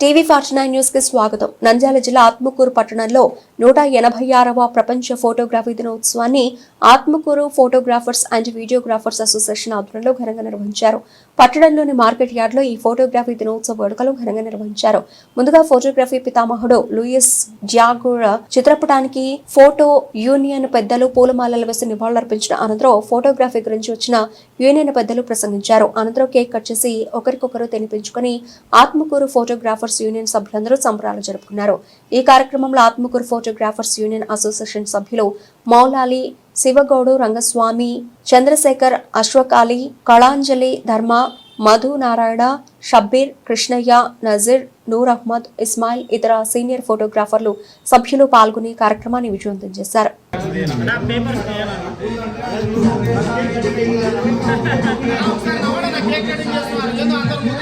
TV forty nine న్యూస్కి స్వాగతం. నంద్యాల జిల్లా ఆత్మకూరు పట్టణంలో నూట ఎనభై ఆరవ ప్రపంచ ఫోటోగ్రఫీ దినోత్సవాన్ని Atmakur photographers and videographers association ఆధ్వర్యంలో ఘనంగా నిర్వహించారు. పట్టణంలోని మార్కెట్ యార్డ్లో ఈ ఫోటోగ్రఫీ దినోత్సవ వేడుకలు ఘనంగా నిర్వహించారు. ముందుగా ఫోటోగ్రఫీ పితామహుడు లూయిస్ జాగూర చిత్రపటానికి ఫోటో యూనియన్ పెద్దలు పూలమాలలు వేసి నివాళులర్పించిన అనంతరం ఫోటోగ్రఫీ గురించి వచ్చిన యూనియన్ పెద్దలు ప్రసంగించారు. అనంతరం కేక్ కట్ చేసి ఒకరికొకరు తినిపించుకుని ఆత్మకూరు ఫోటోగ్రాఫర్స్ యూనియన్ సభ్యులందరూ సంబరాలు జరుపుకున్నారు. ఈ కార్యక్రమంలో ఆత్మకూరు ఫోటోగ్రాఫర్స్ యూనియన్ అసోసియేషన్ సభ్యులు మౌలాలి శివగౌడు రంగస్వామి చంద్రశేఖర్ అశ్వకాళి కళాంజలి ధర్మ మధు నారాయణ షబ్బీర్ కృష్ణయ్య నజీర్ నూర్ అహ్మద్ ఇస్మాయిల్ ఇతర సీనియర్ ఫోటోగ్రాఫర్లు సభ్యులు పాల్గొని కార్యక్రమాన్ని విజయవంతం చేశారు.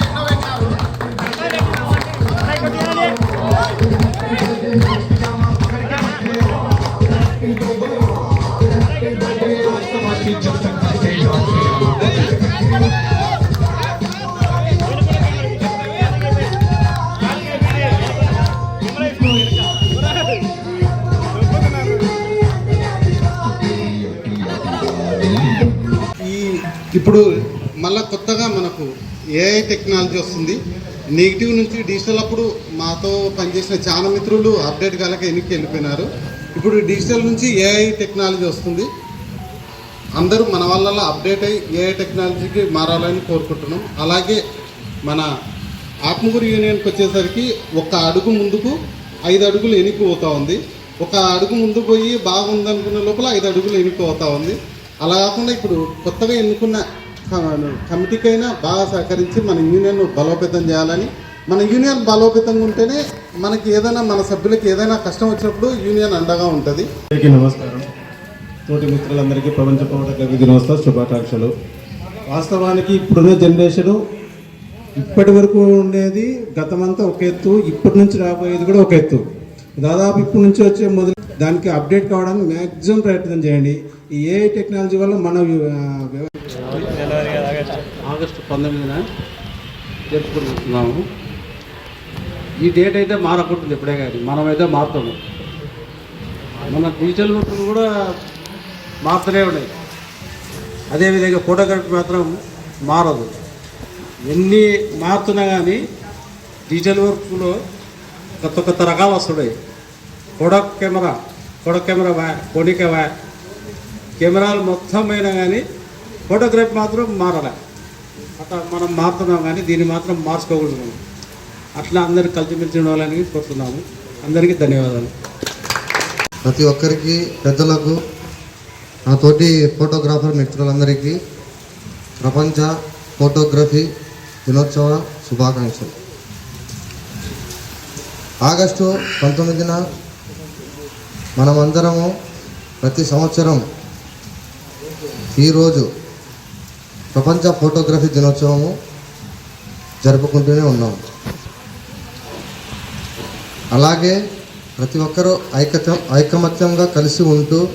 ఇప్పుడు మళ్ళా కొత్తగా మనకు ఏఐ టెక్నాలజీ వస్తుంది. నెగిటివ్ నుంచి డిజిటల్ అప్పుడు మాతో పనిచేసిన చాలా మిత్రులు అప్డేట్ కాలక వెనక్కి వెళ్ళిపోయినారు. ఇప్పుడు డిజిటల్ నుంచి ఏఐ టెక్నాలజీ వస్తుంది. అందరూ మన వల్ల అప్డేట్ అయ్యి ఏఐ టెక్నాలజీకి మారాలని కోరుకుంటున్నాం. అలాగే మన ఆత్మకూరు యూనియన్కి వచ్చేసరికి ఒక అడుగు ముందుకు ఐదు అడుగులు వెనక్కి ఉంది. ఒక అడుగు ముందు పోయి బాగుందనుకున్న లోపల ఐదు అడుగులు వెనక్కి ఉంది. అలా కాకుండా ఇప్పుడు కొత్తగా ఎన్నుకున్న కమిటీకైనా బాగా సహకరించి మన యూనియన్ బలోపేతం చేయాలని మన యూనియన్ బలోపేతంగా ఉంటేనే మనకి ఏదైనా మన సభ్యులకి ఏదైనా కష్టం వచ్చినప్పుడు యూనియన్ అండగా ఉంటుంది. నమస్కారం. తోటి మిత్రులందరికీ ప్రపంచ పౌరక దినోత్సవ శుభాకాంక్షలు. వాస్తవానికి ఇప్పుడున్న జనరేషను ఇప్పటి వరకు ఉండేది గతమంతా ఒక ఎత్తు ఇప్పటి నుంచి రాబోయేది కూడా ఒక ఎత్తు. దాదాపు ఇప్పటి నుంచి వచ్చే మొదలు దానికి అప్డేట్ కావడానికి మ్యాక్సిమం ప్రయత్నం చేయండి. ఈ ఏ టెక్నాలజీ వల్ల మన ఆగస్టు పంతొమ్మిదిన జరుపుకుంటున్నాము ఈ డేట్ అయితే మారకుంటుంది ఎప్పుడే కానీ మనమైతే మారుతాము. మన డిజిటల్ వర్క్లు కూడా మారుతూనే ఉన్నాయి. అదేవిధంగా ఫోటోగ్రఫీ మాత్రం మారదు. ఎన్ని మారుతున్నా కానీ డిజిటల్ వర్క్లో కొత్త కొత్త రకాలు వస్తున్నాయి. కొడక్ కెమెరా కొడక్ కెమెరా వా కొనిక వా కెమెరాలు మొత్తం అయినా కానీ ఫోటోగ్రఫీ మాత్రం మారలే. అట్లా మనం మారుతున్నాం కానీ దీన్ని మాత్రం మార్చుకోకూడదు అట్లా అందరు కలిసిమెలిసి ఉండాలని కోరుతున్నాము. అందరికీ ధన్యవాదాలు. ప్రతి ఒక్కరికి పెద్దలకు నా తోటి ఫోటోగ్రాఫర్ మిత్రులందరికీ ప్రపంచ ఫోటోగ్రఫీ దినోత్సవ శుభాకాంక్షలు. ఆగస్టు పంతొమ్మిదిన మనమందరము ప్రతి సంవత్సరం ఈరోజు ప్రపంచ ఫోటోగ్రఫీ దినోత్సవము జరుపుకుంటూనే ఉన్నాము. అలాగే ప్రతి ఒక్కరూ ఐకత్యం ఐకమత్యంగా కలిసి ఉంటూ